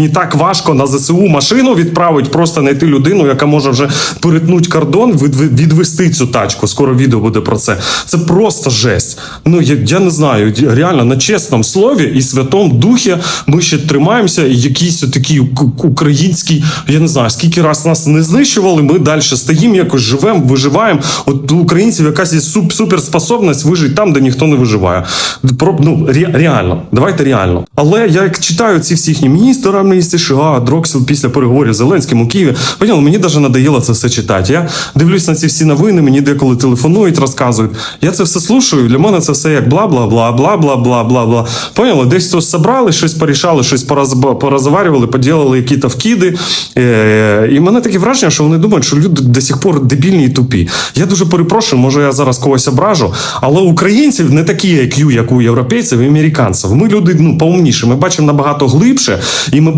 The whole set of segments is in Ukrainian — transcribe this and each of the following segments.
Не так важко на ЗСУ машину відправити, просто знайти людину, яка може вже перетнути кордон, від- від- відвести цю тачку. Скоро відео буде про це. Це просто жесть. Ну я, я не знаю. Реально на чесному слові і святому духі ми ще тримаємося. І якийсь такий український, я не знаю, скільки раз нас не знищували. Ми далі стоїмо, якось живемо, виживаємо. От у українців якась є суп- суперспособність вижити там, де ніхто не виживає. Про, ну, ре, реально, давайте реально. Але я як читаю ці всі їхні міністри армії США, Дроксіл після переговорів з Зеленським у Києві. Поняв, мені навіть надоїло це все читати. Я дивлюсь на ці всі новини, мені деколи телефонують, розказують. Я це все слушаю. Для мене це все як бла, бла, бла, бла, бла, бла, бла, бла. Поняли, десь то собрали, щось порішали, щось порозаварювали, поділили якісь вкиди. Е, і мене таке враження, що вони думають, що люди до сих пор дебільні і тупі. Я дуже перепрошую, може я зараз когось ображу, але українців не такі IQ, як у європейців і американців. Ми люди ну поумніше. Ми бачимо набагато глибше і ми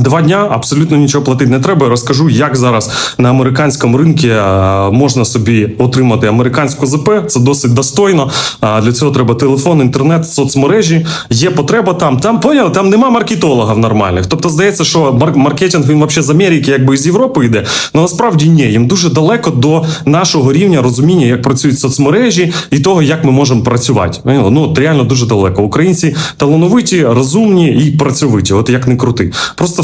Два дня абсолютно нічого платити не треба. Розкажу, як зараз на американському ринку е, можна собі отримати американську ЗП. Це досить достойно. А Для цього треба телефон, інтернет, соцмережі. Є потреба там. Там поняли, там нема маркетологів нормальних. Тобто здається, що мар- маркетинг він взагалі з Америки, якби з Європи йде. Але насправді ні. Їм дуже далеко до нашого рівня розуміння, як працюють соцмережі і того, як ми можемо працювати. Ну реально дуже далеко. Українці талановиті, розумні і працьовиті. От як не крути. Просто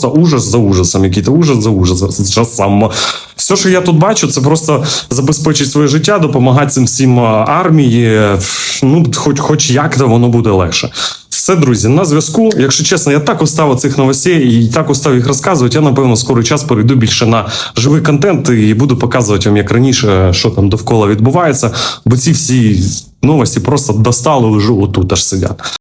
ужас за ужасом, який то ужас за ужасом. Все, що я тут бачу, це просто забезпечить своє життя, допомагати цим всім армії. е, Ну, хоч, хоч як то воно буде легше. Все, друзі, на зв'язку. Якщо чесно, я так устав цих новостей і так устав їх розказувати. Я напевно скоро час перейду більше на живий контент і буду показувати вам, як раніше, що там довкола відбувається. Бо ці всі новості просто достали вже отут аж сидять.